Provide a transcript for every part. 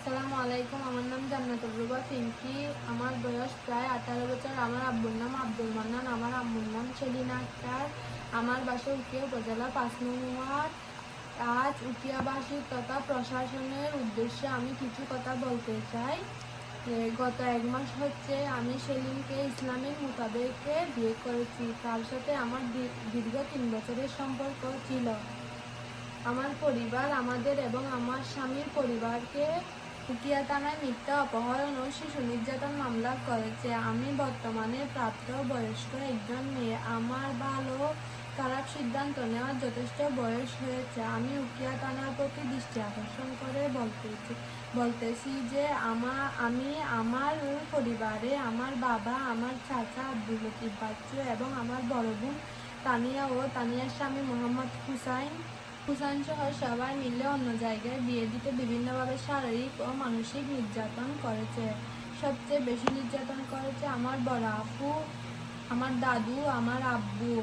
আসসালামু আলাইকুম, আমার নাম জান্নাতুর রুবা পিঙ্কি আমার বয়স প্রায় আঠারো বছর। আমার আব্বুর নাম আব্দুল মান্নান, আমার আম্মুর নাম সেলিনা আক্তার। আমার বাসা উকিয়া উপজেলা পাঁচ নং ওয়ার্ড আজ উকিয়াবাসী তথা প্রশাসনের উদ্দেশ্যে আমি কিছু কথা বলতে চাই। গত এক মাস হচ্ছে আমি সেলিমকে ইসলামিক মোতাবেকে বিয়ে করেছি। তার সাথে আমার দীর্ঘ তিন বছরের সম্পর্ক ছিল। আমার পরিবার, আমাদের এবং আমার স্বামীর পরিবারকে উকিয়া থানায় মিথ্যা অপহরণ ও শিশু নির্যাতন মামলা করেছে। আমি বর্তমানে প্রাপ্ত বয়স্ক একজন মেয়ে। আমার ভালো খারাপ সিদ্ধান্ত নেওয়ার যথেষ্ট বয়স হয়েছে। আমি উকিয়া থানার প্রতি দৃষ্টি আকর্ষণ করে বলতেছি বলতেছি যে আমার আমি আমার পরিবারে আমার বাবা, আমার চাচা, আব্দুল লতিফ বাচ্চু এবং আমার বড় বোন তানিয়া ও তানিয়ার স্বামী মোহাম্মদ হুসাইন হুসাইন সহ সবাই মিলে অন্য জায়গায় বিয়ে দিতে বিভিন্নভাবে শারীরিক ও মানসিক নির্যাতন করেছে। সবচেয়ে বেশি নির্যাতন করেছে আমার বড় আপু, আমার দাদু, আমার আব্বু।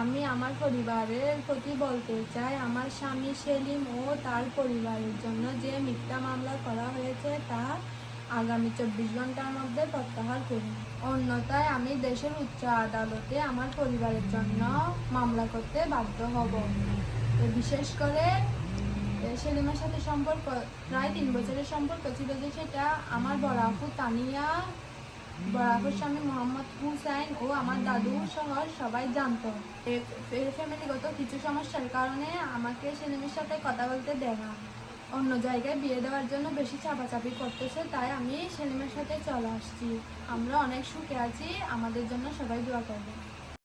আমি আমার পরিবারের প্রতি বলতে চাই, আমার স্বামী সেলিম ও তার পরিবারের জন্য যে মিথ্যা মামলা করা হয়েছে তা আগামী চব্বিশ ঘণ্টার মধ্যে প্রত্যাহার করুন। অন্যথায় আমি দেশের উচ্চ আদালতে আমার পরিবারের জন্য মামলা করতে বাধ্য হব। বিশেষ করে, এ সেলিমের সাথে সম্পর্ক, প্রায় তিন বছরের সম্পর্ক ছিল যে সেটা আমার বড় তানিয়া বড় স্বামী মোহাম্মদ হুসাইন ও আমার দাদু সহ সবাই জানতো। ফ্যামিলিগত কিছু সমস্যার কারণে আমাকে সেলিমের সাথে কথা বলতে দেয় না। অন্য জায়গায় বিয়ে দেওয়ার জন্য বেশি চাপাচাপি করতেছে, তাই আমি সেলিমের সাথে চলে আসছি। আমরা অনেক সুখে আছি, আমাদের জন্য সবাই দোয়া করবে।